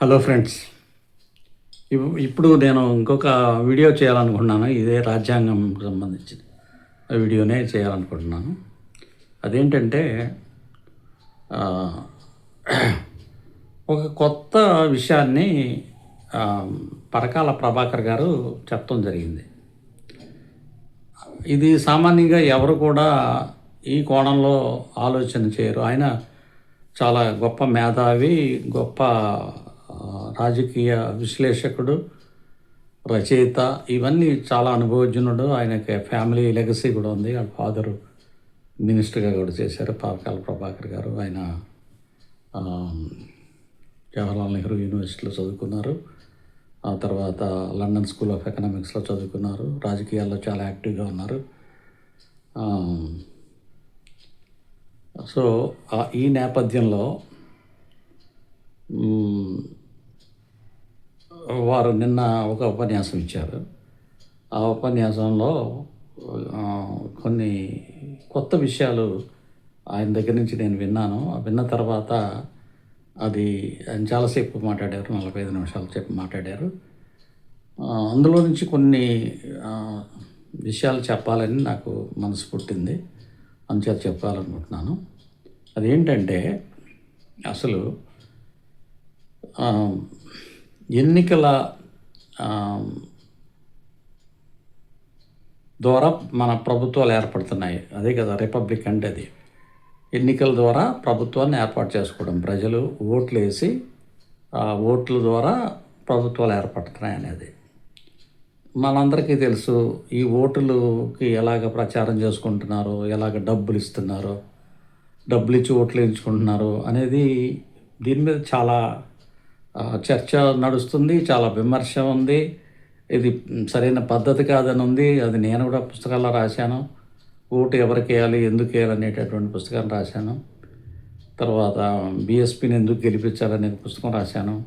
Hello friends ఇప్పుడు నేను ఇంకొక వీడియో చేయాలనుకుంటున్నాను. ఇదే రాజ్యాంగం సంబంధించిన వీడియోనే చేయాలనుకుంటున్నాను. అదేంటంటే ఒక కొత్త విషయాన్ని పరకాల ప్రభాకర్ గారు చెప్పడం జరిగింది. ఇది సామాన్యంగా ఎవరు కూడా ఈ కోణంలో ఆలోచన చేయరు. ఆయన చాలా గొప్ప మేధావి గొప్ప రాజకీయ విశ్లేషకుడు రచయిత ఇవన్నీ చాలా అనుభవజ్ఞుడు. ఆయనకి ఫ్యామిలీ లెగసీ కూడా ఉంది. వాళ్ళ ఫాదరు మినిస్టర్గా కూడా చేశారు. పాకాల ప్రభాకర్ గారు. ఆయన జవహర్లాల్ నెహ్రూ యూనివర్సిటీలో చదువుకున్నారు. ఆ తర్వాత లండన్ స్కూల్ ఆఫ్ ఎకనామిక్స్లో చదువుకున్నారు. రాజకీయాల్లో చాలా యాక్టివ్గా ఉన్నారు. సో ఈ నేపథ్యంలో వారు నిన్న ఒక ఉపన్యాసం ఇచ్చారు. ఆ ఉపన్యాసంలో కొన్ని కొత్త విషయాలు ఆయన దగ్గర నుంచి నేను విన్నాను. ఆ విన్న తర్వాత అది ఆయన చాలాసేపు మాట్లాడారు నలభై ఐదు నిమిషాలు చెప్పి మాట్లాడారు. అందులో నుంచి కొన్ని విషయాలు చెప్పాలని నాకు మనసు పుట్టింది. అందుచేత చెప్పాలనుకుంటున్నాను. అదేంటంటే అసలు ఎన్నికల ద్వారా మన ప్రభుత్వాలు ఏర్పడుతున్నాయి. అదే కదా రిపబ్లిక్ అంటే అది. ఎన్నికల ద్వారా ప్రభుత్వాన్ని ఏర్పాటు చేసుకోవడం. ప్రజలు ఓట్లు వేసి ఓట్ల ద్వారా ప్రభుత్వాలు ఏర్పడుతున్నాయి అనేది. మనందరికీ తెలుసు ఈ ఓటులకి ఎలాగ ప్రచారం చేసుకుంటున్నారో ఎలాగ డబ్బులు ఇస్తున్నారో డబ్బులు ఇచ్చి ఓట్లు వేయించుకుంటున్నారు అనేది దీని మీద చాలా చర్చ నడుస్తుంది చాలా విమర్శ ఉంది. ఇది సరైన పద్ధతి కాదని ఉంది. అది నేను కూడా పుస్తకాల్లో రాశాను. ఓటు ఎవరికి వేయాలి ఎందుకు వేయాలి అనేటటువంటి పుస్తకాన్ని రాశాను. తర్వాత బీఎస్పీని ఎందుకు గెలిపించాలనే పుస్తకం రాశాను.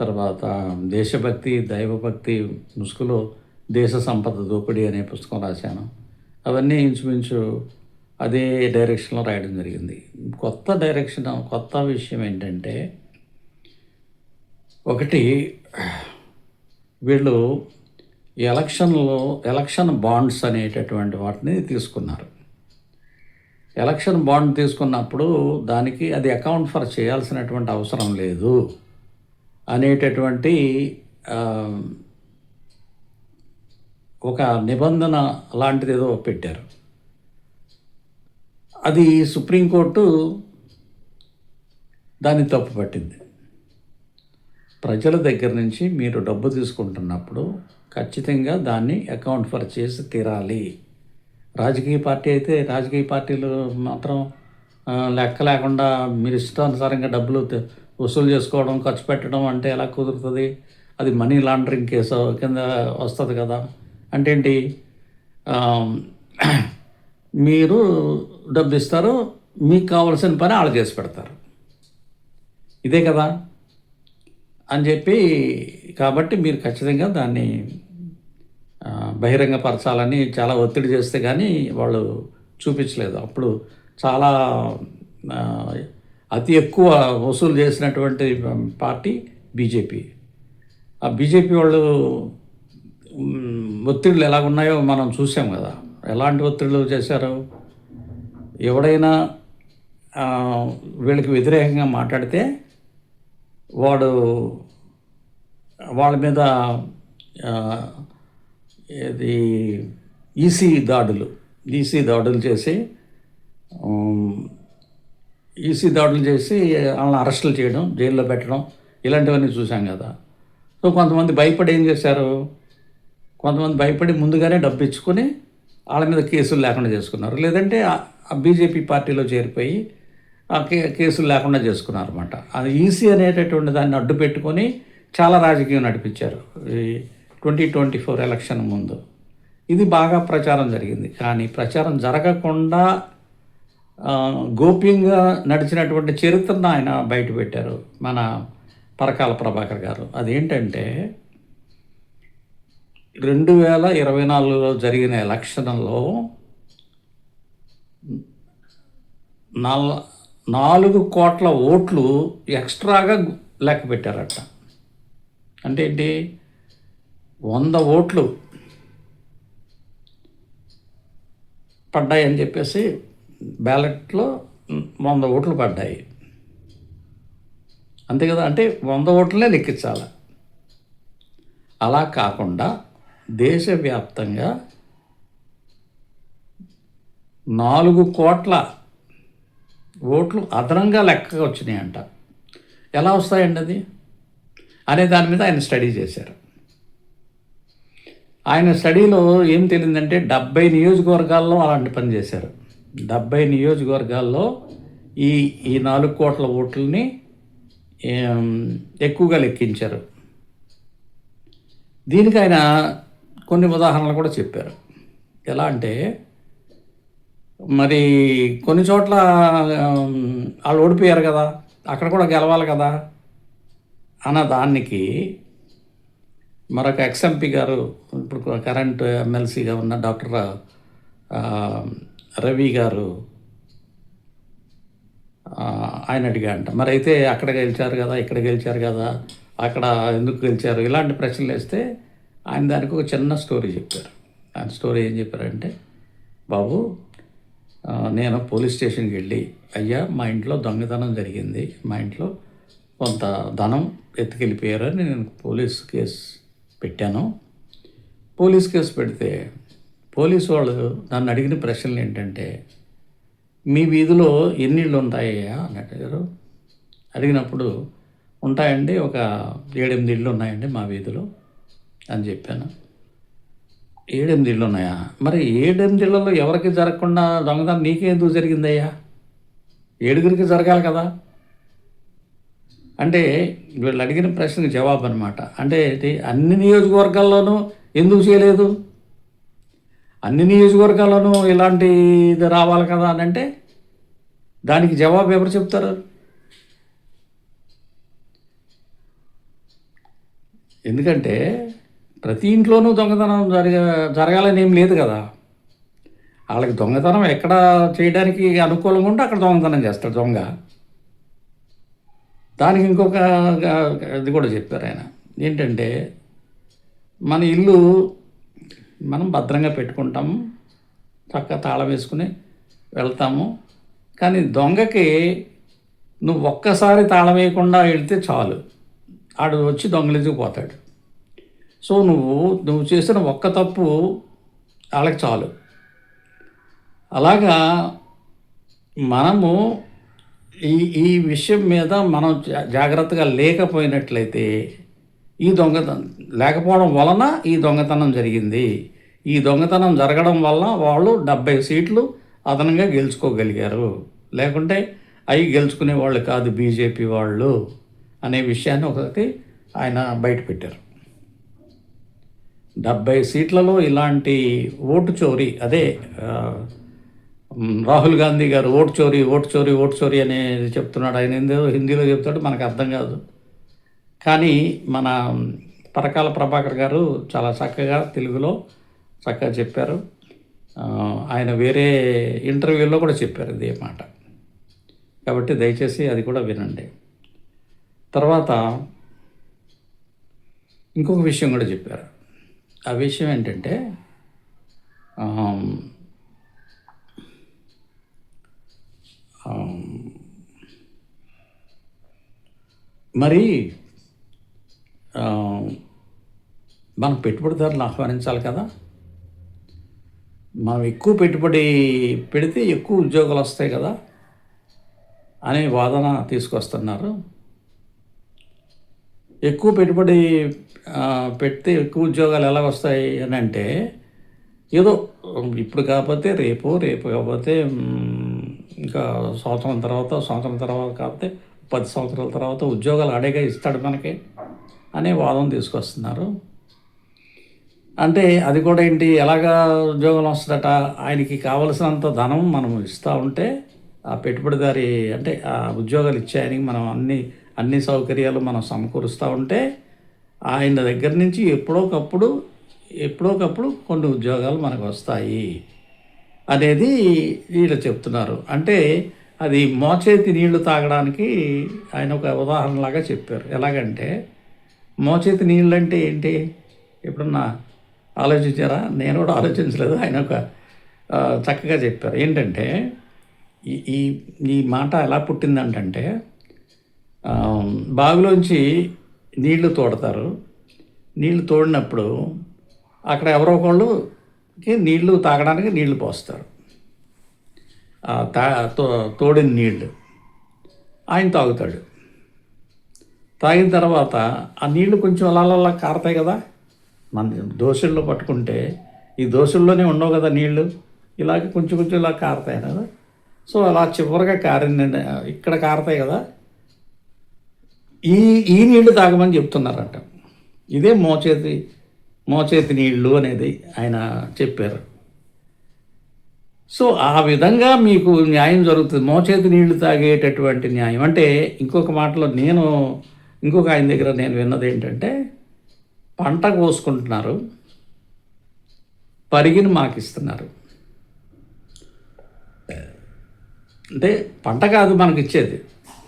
తర్వాత దేశభక్తి దైవభక్తి ముసుగులో దేశ సంపద దోపిడీ అనే పుస్తకం రాశాను. అవన్నీ ఇంచుమించు అదే డైరెక్షన్లో రాయడం జరిగింది. కొత్త డైరెక్షన్ కొత్త విషయం ఏంటంటే ఒకటి వీళ్ళు ఎలక్షన్లో ఎలక్షన్ బాండ్స్ అనేటటువంటి వాటిని తీసుకున్నారు. ఎలక్షన్ బాండ్ తీసుకున్నప్పుడు దానికి అది అకౌంట్ ఫర్ చేయాల్సినటువంటి అవసరం లేదు అనేటటువంటి ఒక నిబంధన లాంటిది ఏదో పెట్టారు. అది సుప్రీంకోర్టు దాన్ని తప్పు పట్టింది ప్రజల దగ్గర నుంచి మీరు డబ్బు తీసుకుంటున్నప్పుడు ఖచ్చితంగా దాన్ని అకౌంట్ ఫర్ చేసి తీరాలి. రాజకీయ పార్టీ అయితే రాజకీయ పార్టీలు మాత్రం లెక్క లేకుండా మీరు ఇష్టానుసారంగా డబ్బులు వసూలు చేసుకోవడం ఖర్చు పెట్టడం అంటే ఎలా కుదురుతుంది? అది మనీ లాండరింగ్ కేసు కింద వస్తుంది కదా. అంటే ఏంటి? మీరు డబ్బు ఇస్తారు మీకు కావాల్సిన పని వాళ్ళు చేసి పెడతారు. ఇదే కదా? అని చెప్పి కాబట్టి మీరు ఖచ్చితంగా దాన్ని బహిరంగపరచాలని చాలా ఒత్తిడి చేస్తే కానీ వాళ్ళు చూపించలేదు. అప్పుడు చాలా అతి ఎక్కువ వసూలు చేసినటువంటి పార్టీ బీజేపీ. ఆ బీజేపీ వాళ్ళు ఒత్తిళ్ళు ఎలా ఉన్నాయో మనం చూసాం కదా. ఎలాంటి ఒత్తిళ్ళు చేశారు? ఎవడైనా వీళ్ళకి వ్యతిరేకంగా మాట్లాడితే వాడు వాళ్ళ మీద ఇది ఈసీ దాడులు ఈసీ దాడులు చేసి ఈసీ దాడులు చేసి వాళ్ళని అరెస్టులు చేయడం జైల్లో పెట్టడం ఇలాంటివన్నీ చూసాం కదా. సో కొంతమంది భయపడి ఏం చేశారు? కొంతమంది భయపడి ముందుగానే డబ్బు ఇచ్చుకొని వాళ్ళ మీద కేసులు లేకుండా చేసుకున్నారు. లేదంటే ఆ- బీజేపీ పార్టీలో చేరిపోయి కే కేసులు లేకుండా చేసుకున్నారన్నమాట. అది ఈసీ అనేటటువంటి దాన్ని అడ్డు పెట్టుకొని చాలా రాజకీయం నడిపించారు. ఈ ట్వంటీ ట్వంటీ ఫోర్ ఎలక్షన్ ముందు. ఇది బాగా ప్రచారం జరిగింది. కానీ ప్రచారం జరగకుండా గోప్యంగా నడిచినటువంటి చరిత్రను ఆయన బయట పెట్టారు మన పరకాల ప్రభాకర్ గారు. అదేంటంటే రెండు వేల ఇరవై నాలుగులో జరిగిన ఎలక్షన్లో నాల్ నాలుగు కోట్ల ఓట్లు ఎక్స్ట్రాగా లెక్క పెట్టారట. అంటే ఏంటి? వంద ఓట్లు పడ్డాయని చెప్పేసి బ్యాలెట్లో వంద ఓట్లు పడ్డాయి. అంతే కదా? అంటే వంద ఓట్లనే లెక్కించాలి. అలా కాకుండా దేశవ్యాప్తంగా నాలుగు కోట్ల ఓట్లు అదనంగా లెక్కగా వచ్చినాయంట. ఎలా వస్తాయండి అది? అనే దాని మీద ఆయన స్టడీ చేశారు. ఆయన స్టడీలో ఏం తెలియదంటే డెబ్బై నియోజకవర్గాల్లో అలాంటి పని చేశారు. డెబ్బై నియోజకవర్గాల్లో ఈ ఈ నాలుగు కోట్ల ఓట్లని ఎక్కువగా లెక్కించారు. దీనికి ఆయన కొన్ని ఉదాహరణలు కూడా చెప్పారు. ఎలా అంటే మరి కొన్ని చోట్ల వాళ్ళు ఓడిపోయారు కదా అక్కడ కూడా గెలవాలి కదా అన్న దానికి మరొక ఎక్స్ఎంపీ గారు ఇప్పుడు కరెంట్ ఎమ్మెల్సీగా ఉన్న డాక్టర్ రవి గారు ఆయన అడిగా అంట మరి అయితే అక్కడ గెలిచారు కదా ఇక్కడ గెలిచారు కదా అక్కడ ఎందుకు గెలిచారు ఇలాంటి ప్రశ్నలు వేస్తే ఆయన దానికి ఒక చిన్న స్టోరీ చెప్పారు. ఆయన స్టోరీ ఏం చెప్పారంటే బాబు నేను పోలీస్ స్టేషన్కి వెళ్ళి అయ్యా మా ఇంట్లో దొంగతనం జరిగింది మా ఇంట్లో కొంత ధనం ఎత్తుకెళ్ళిపోయారని నేను పోలీస్ కేసు పెట్టాను. పోలీస్ కేసు పెడితే పోలీసు వాళ్ళు నన్ను అడిగిన ప్రశ్నలు ఏంటంటే మీ వీధిలో ఎన్ని ఇళ్ళు ఉంటాయ్యా అని అడిగారు. అడిగినప్పుడు ఉంటాయండి ఒక ఏడెనిమిది ఇళ్ళు ఉన్నాయండి మా వీధిలో అని చెప్పాను. ఏడెనిమిది ఇళ్ళు ఉన్నాయా మరి ఏడెనిమిదిళ్ళలో ఎవరికి జరగకుండా దొంగతనం నీకే ఎందుకు జరిగిందయ్యా? ఏడుగురికి జరగాలి కదా? అంటే వీళ్ళు అడిగిన ప్రశ్నకి జవాబు అనమాట అంటే అన్ని నియోజకవర్గాల్లోనూ ఎందుకు చేయలేదు? అన్ని నియోజకవర్గాల్లోనూ ఇలాంటి ఇది రావాలి కదా అని అంటే దానికి జవాబు ఎవరు చెప్తారు? ఎందుకంటే ప్రతి ఇంట్లోనూ దొంగతనం జరగ జరగాలని ఏం లేదు కదా. వాళ్ళకి దొంగతనం ఎక్కడ చేయడానికి అనుకూలంగా ఉంటే అక్కడ దొంగతనం చేస్తాడు దొంగ. దానికి ఇంకొక ఇది కూడా చెప్పారు ఆయన. ఏంటంటే మన ఇల్లు మనం భద్రంగా పెట్టుకుంటాము చక్కగా తాళం వేసుకుని వెళ్తాము. కానీ దొంగకి నువ్వు ఒక్కసారి తాళం వేయకుండా వెళ్తే చాలు. ఆడు వచ్చి దొంగలించుకుపోతాడు సో నువ్వు నువ్వు చేసిన ఒక్క తప్పు వాళ్ళకి చాలు. అలాగా మనము ఈ ఈ విషయం మీద మనం జా- జాగ్రత్తగా లేకపోయినట్లయితే ఈ దొంగతనం లేకపోవడం వలన ఈ దొంగతనం జరిగింది. ఈ దొంగతనం జరగడం వల్ల వాళ్ళు డెబ్బై సీట్లు అదనంగా గెలుచుకోగలిగారు. లేకుంటే అవి గెలుచుకునే వాళ్ళు కాదు బీజేపీ వాళ్ళు అనే విషయాన్ని ఒకటి ఆయన బయటపెట్టారు. డెబ్బై సీట్లలో ఇలాంటి ఓటు చోరీ అదే రాహుల్ గాంధీ గారు ఓటు చోరీ ఓటు చోరీ ఓటు చోరీ అనేది చెప్తున్నాడు. ఆయన ఏందో హిందీలో చెప్తాడు మనకు అర్థం కాదు. కానీ మన పరకాల ప్రభాకర్ గారు చాలా చక్కగా తెలుగులో చక్కగా చెప్పారు. ఆయన వేరే ఇంటర్వ్యూలో కూడా చెప్పారు ఇదే మాట. కాబట్టి దయచేసి అది కూడా వినండి. తర్వాత ఇంకొక విషయం కూడా చెప్పారు. ఆ విషయం ఏంటంటే మరి మనం పెట్టుబడిదారులను ఆహ్వానించాలి కదా. మనం ఎక్కువ పెట్టుబడి పెడితే ఎక్కువ ఉద్యోగాలు వస్తాయి కదా అనే వాదన తీసుకొస్తున్నారు. ఎక్కువ పెట్టుబడి పెడితే ఎక్కువ ఉద్యోగాలు ఎలా వస్తాయి అని అంటే ఏదో ఇప్పుడు కాకపోతే రేపు రేపు కాకపోతే ఇంకా సంవత్సరం తర్వాత సంవత్సరం తర్వాత కాకపోతే పది సంవత్సరాల తర్వాత ఉద్యోగాలు అడేగా ఇస్తాడు మనకి అనే వాదం తీసుకొస్తున్నారు. అంటే అది కూడా ఏంటి ఎలాగా ఉద్యోగం వస్తుందట? ఆయనకి కావలసినంత ధనం మనం ఇస్తూ ఉంటే ఆ పెట్టుబడిదారి అంటే ఆ ఉద్యోగాలు ఇచ్చే ఆయనకి మనం అన్ని అన్ని సౌకర్యాలు మనం సమకూరుస్తూ ఉంటే ఆయన దగ్గర నుంచి ఎప్పుడోకప్పుడు ఎప్పుడోకప్పుడు కొన్ని ఉద్యోగాలు మనకు వస్తాయి అనేది వీళ్ళు చెప్తున్నారు. అంటే అది మోచేతి నీళ్ళు తాగడానికి ఆయన ఒక ఉదాహరణలాగా చెప్పారు. ఎలాగంటే మోచేతి నీళ్ళు అంటే ఏంటి? ఎప్పుడన్నా ఆలోచించారా? నేను కూడా ఆలోచించలేదు. ఆయన ఒక చక్కగా చెప్పారు. ఏంటంటే ఈ ఈ మాట ఎలా పుట్టిందంటే బావిలోంచి నీళ్ళు తోడతారు. నీళ్ళు తోడినప్పుడు అక్కడ ఎవరో ఒకళ్ళుకి నీళ్ళు తాగడానికి నీళ్ళు పోస్తారు. తా తో తోడిన నీళ్ళు. ఆయన తాగుతాడు. తాగిన తర్వాత ఆ నీళ్ళు కొంచెం అలా అలా అలా కారతాయి కదా. మన దోశల్లో పట్టుకుంటే ఈ దోశల్లోనే ఉండవు కదా నీళ్ళు. ఇలాగ కొంచెం కొంచెం ఇలా కారతాయి కదా. సో అలా చివరిగా కారిన ఇక్కడ కారతాయి కదా. ఈ ఈ నీళ్ళు తాగమని చెప్తున్నారంట. ఇదే మోచేతి మోచేతి నీళ్ళు అనేది ఆయన చెప్పారు. సో ఆ విధంగా మీకు న్యాయం జరుగుతుంది. మోచేతి నీళ్ళు తాగేటటువంటి న్యాయం. అంటే ఇంకొక మాటలో నేను ఇంకొక ఆయన దగ్గర నేను విన్నది ఏంటంటే పంట కోసుకుంటున్నారు పరిగిని మాకు ఇస్తున్నారు అంటే పంట కాదు మనకి ఇచ్చేది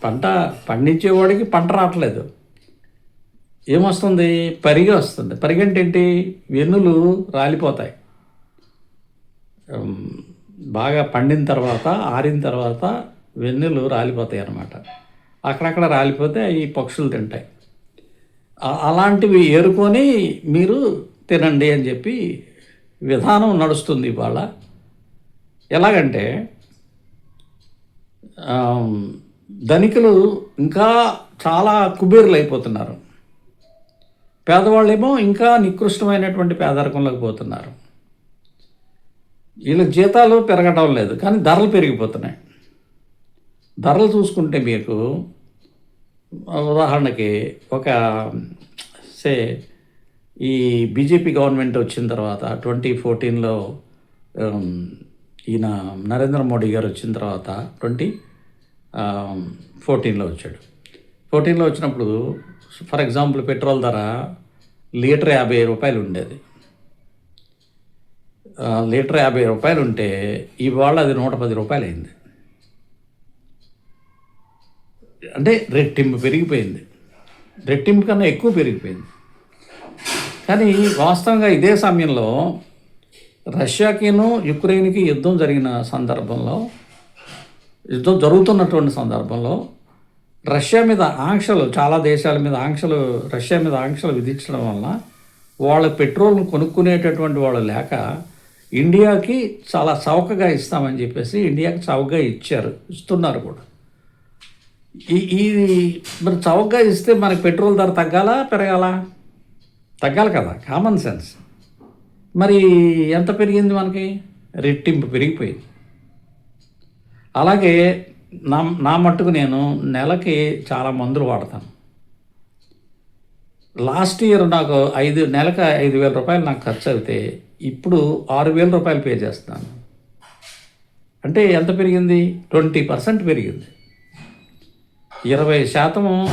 పంట పండించేవాడికి పంట రావట్లేదు. ఏమొస్తుంది? పరిగి వస్తుంది. పరిగి అంటే ఏంటి వెన్నులు రాలిపోతాయి. బాగా పండిన తర్వాత ఆరిన తర్వాత వెన్నులు రాలిపోతాయి అన్నమాట. అక్కడక్కడ రాలిపోతే అవి పక్షులు తింటాయి. అలాంటివి ఏరుకొని మీరు తినండి అని చెప్పి విధానం నడుస్తుంది ఇవాళ. ఎలాగంటే ధనికులు ఇంకా చాలా కుబేరులు అయిపోతున్నారు పేదవాళ్ళేమో ఇంకా నికృష్టమైనటువంటి పేదరికంలోకి పోతున్నారు. వీళ్ళ జీతాలు పెరగడం లేదు కానీ ధరలు పెరిగిపోతున్నాయి. ధరలు చూసుకుంటే మీకు ఉదాహరణకి ఒక సే ఈ బీజేపీ గవర్నమెంట్ వచ్చిన తర్వాత ట్వంటీ ఫోర్టీన్లో ఈయన నరేంద్ర మోడీ గారు వచ్చిన తర్వాత ట్వంటీ ఫోర్టీన్లో వచ్చాడు. ఫోర్టీన్లో వచ్చినప్పుడు ఫర్ ఎగ్జాంపుల్ పెట్రోల్ ధర లీటర్ యాభై రూపాయలు ఉండేది. లీటర్ యాభై రూపాయలు ఉంటే ఇవాళ అది నూట పది రూపాయలు అయింది అంటే రెట్టింపు పెరిగిపోయింది. రెట్టింపు కన్నా ఎక్కువ పెరిగిపోయింది. కానీ వాస్తవంగా ఇదే సమయంలో రష్యాకిను యుక్రెయిన్కి యుద్ధం జరిగిన సందర్భంలో యుద్ధం జరుగుతున్నటువంటి సందర్భంలో రష్యా మీద ఆంక్షలు చాలా దేశాల మీద ఆంక్షలు రష్యా మీద ఆంక్షలు విధించడం వలన వాళ్ళ పెట్రోల్ను కొనుక్కునేటటువంటి వాళ్ళు లేక ఇండియాకి చాలా చౌకగా ఇస్తామని చెప్పేసి ఇండియాకి చౌకగా ఇచ్చారు ఇస్తున్నారు కూడా. ఈ ఇది మరి చౌకగా ఇస్తే మనకి పెట్రోల్ ధర తగ్గాలా పెరగాలా? తగ్గాలి కదా కామన్ సెన్స్. మరి ఎంత పెరిగింది మనకి? రెట్టింపు పెరిగిపోయింది. అలాగే నా నా మట్టుకు నేను నెలకి చాలా మందులు వాడతాను. లాస్ట్ ఇయర్ నాకు ఐదు నెలకు ఐదు వేల రూపాయలు నాకు ఖర్చు అయితే ఇప్పుడు ఆరు వేల రూపాయలు పే చేస్తాను. అంటే ఎంత పెరిగింది? ట్వంటీ పర్సెంట్ పెరిగింది. ఇరవై శాతము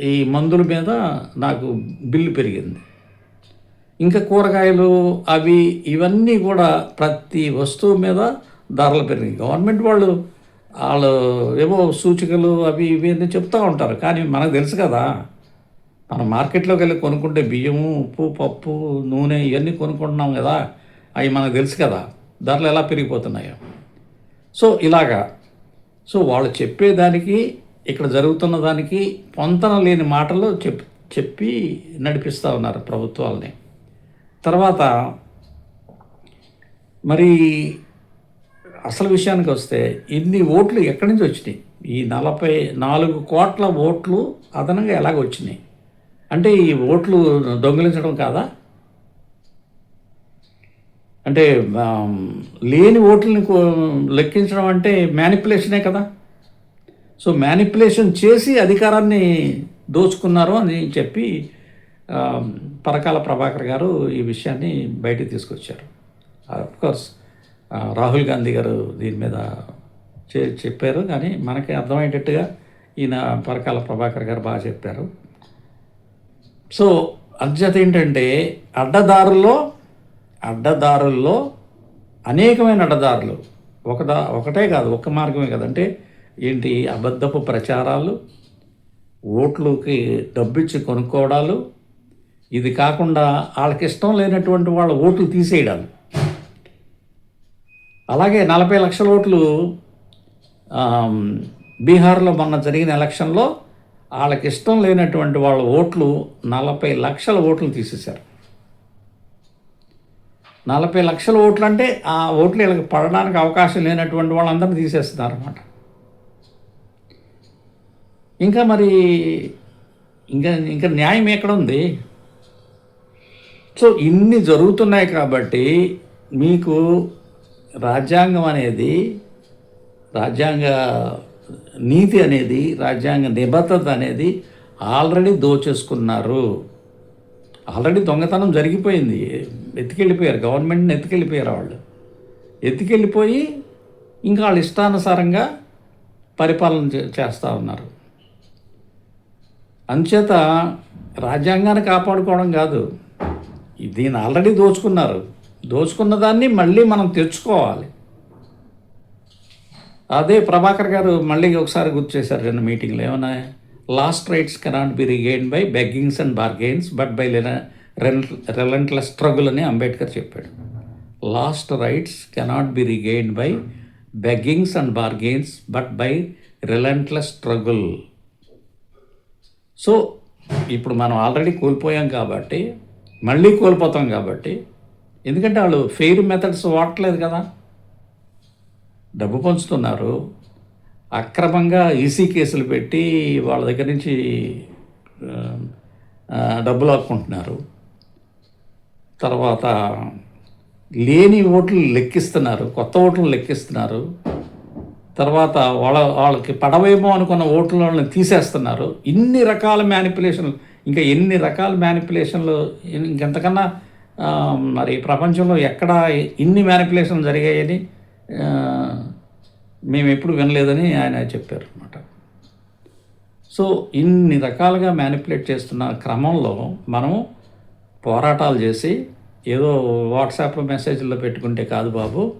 ఈ మందుల మీద నాకు బిల్లు పెరిగింది. ఇంకా కూరగాయలు అవి ఇవన్నీ కూడా ప్రతి వస్తువు మీద ధరలు పెరిగాయి గవర్నమెంట్ వాళ్ళు వాళ్ళు ఏవో సూచికలు అవి ఇవి అని చెప్తూ ఉంటారు. కానీ మనకు తెలుసు కదా మనం మార్కెట్లోకి వెళ్ళి కొనుక్కుంటే బియ్యము ఉప్పు పప్పు నూనె ఇవన్నీ కొనుక్కుంటున్నాం కదా అవి మనకు తెలుసు కదా ధరలు ఎలా పెరిగిపోతున్నాయో. సో ఇలాగా. సో వాళ్ళు చెప్పేదానికి ఇక్కడ జరుగుతున్న దానికి పొంతన లేని మాటలు చెప్ చెప్పి నడిపిస్తూ ఉన్నారు ప్రభుత్వాలని. తర్వాత మరి అసలు విషయానికి వస్తే ఇన్ని ఓట్లు ఎక్కడి నుంచి వచ్చినాయి? ఈ నలభై నాలుగు కోట్ల ఓట్లు అదనంగా ఎలాగ వచ్చినాయి? అంటే ఈ ఓట్లు దొంగిలించడం కాదా? అంటే లేని ఓట్లని కో- లెక్కించడం అంటే మ్యానిపులేషనే కదా? సో మ్యానిపులేషన్ చేసి అధికారాన్ని దోచుకున్నారు అని చెప్పి పరకాల ప్రభాకర్ గారు ఈ విషయాన్ని బయటకు తీసుకొచ్చారు. కోర్స్ రాహుల్ గాంధీ గారు దీని మీద చే చెప్పారు. కానీ మనకి అర్థమయ్యేటట్టుగా ఈయన పరకాల ప్రభాకర్ గారు బాగా చెప్పారు. సో అంచేత ఏంటంటే అడ్డదారుల్లో అడ్డదారుల్లో అనేకమైన అడ్డదారులు. ఒకదా ఒకటే కాదు ఒక్క మార్గమే కదంటే ఏంటి అబద్ధపు ప్రచారాలు ఓట్లుకి డబ్బిచ్చి కొనుక్కోవడాలు ఇది కాకుండా వాళ్ళకి ఇష్టం లేనటువంటి వాళ్ళ ఓట్లు తీసేయడాలు. అలాగే నలభై లక్షల ఓట్లు బీహార్లో మొన్న జరిగిన ఎలక్షన్లో వాళ్ళకి ఇష్టం లేనటువంటి వాళ్ళ ఓట్లు నలభై లక్షల ఓట్లు తీసేశారు. నలభై లక్షల ఓట్లు అంటే ఆ ఓట్లు వీళ్ళకి పడడానికి అవకాశం లేనటువంటి వాళ్ళందరినీ తీసేస్తున్నారు అనమాట ఇంకా మరి ఇంకా ఇంకా న్యాయం ఎక్కడ ఉంది? సో ఇన్ని జరుగుతున్నాయి కాబట్టి మీకు రాజ్యాంగం అనేది రాజ్యాంగ నీతి అనేది రాజ్యాంగ నిబద్ధత అనేది ఆల్రెడీ దోచేసుకున్నారు. ఆల్రెడీ దొంగతనం జరిగిపోయింది. ఎత్తుకెళ్ళిపోయారు. గవర్నమెంట్ని ఎత్తుకెళ్ళిపోయారు వాళ్ళు. ఎత్తుకెళ్ళిపోయి ఇంకా వాళ్ళ ఇష్టానుసారంగా పరిపాలన చే- చేస్తూ ఉన్నారు. అంచేత రాజ్యాంగాన్ని కాపాడుకోవడం కాదు. దీన్ని ఆల్రెడీ దోచుకున్నారు. దోచుకున్న దాన్ని మళ్ళీ మనం తెచ్చుకోవాలి. అదే ప్రభాకర్ గారు మళ్ళీ ఒకసారి గుర్తు చేశారు రెండు మీటింగ్లు. ఏమన్నా lost rights cannot be regained by beggings and bargains but by relentless struggle అని అంబేద్కర్ చెప్పాడు. Lost rights cannot be regained by beggings and bargains but by relentless struggle. So ఇప్పుడు మనం ఆల్రెడీ కోల్పోయాం కాబట్టి మళ్ళీ కోల్పోతాం కాబట్టి ఎందుకంటే వాళ్ళు ఫెయిర్ మెథడ్స్ వాడట్లేదు కదా. డబ్బు పంచుతున్నారు. అక్రమంగా ఈసీ కేసులు పెట్టి వాళ్ళ దగ్గర నుంచి ఆ, డబ్బులు తర్వాత లేని ఓట్లు లెక్కిస్తున్నారు. కొత్త ఓట్లు లెక్కిస్తున్నారు. తర్వాత వాళ్ళ వాళ్ళకి పడవేమో అనుకున్న ఓట్లను తీసేస్తున్నారు. ఇన్ని రకాల మ్యానిపులేషన్లు ఇంకా ఎన్ని రకాల మ్యానిపులేషన్లు ఇంకెంతకన్నా మరి ప్రపంచంలో ఎక్కడ ఇన్ని మ్యానిపులేషన్లు జరిగాయని మేము ఎప్పుడు వినలేదని ఆయన చెప్పారు అనమాట సో ఇన్ని రకాలుగా మ్యానిపులేట్ చేస్తున్న క్రమంలో మనం పోరాటాలు చేసి ఏదో వాట్సాప్ మెసేజ్లో పెట్టుకుంటే కాదు బాబు.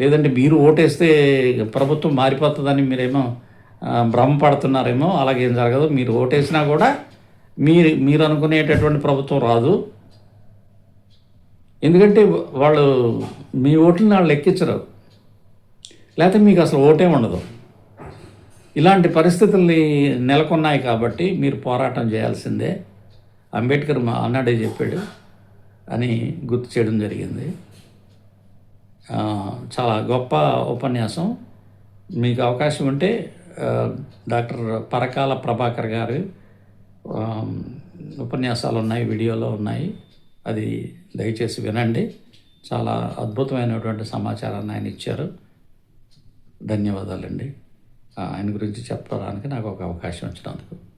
లేదంటే మీరు ఓటేస్తే ప్రభుత్వం మారిపోతుందని మీరేమో భ్రమపడుతున్నారేమో అలాగేం జరగదు. మీరు ఓటేసినా కూడా మీరు మీరు అనుకునేటటువంటి ప్రభుత్వం రాదు. ఎందుకంటే వాళ్ళు మీ ఓట్లని వాళ్ళు లెక్కించరు. లేకపోతే మీకు అసలు ఓటే ఉండదు. ఇలాంటి పరిస్థితుల్ని నెలకొన్నాయి కాబట్టి మీరు పోరాటం చేయాల్సిందే. అంబేద్కర్ మా అన్నాడే చెప్పాడు అని గుర్తు చేయడం జరిగింది. చాలా గొప్ప ఉపన్యాసం. మీకు అవకాశం ఉంటే డాక్టర్ పరకాల ప్రభాకర్ గారు ఉపన్యాసాలు ఉన్నాయి వీడియోలో ఉన్నాయి. అది దయచేసి వినండి. చాలా అద్భుతమైనటువంటి సమాచారాన్ని ఆయన ఇచ్చారు. ధన్యవాదాలండి. ఆయన గురించి చెప్పడానికి నాకు ఒక అవకాశం వచ్చినందుకు.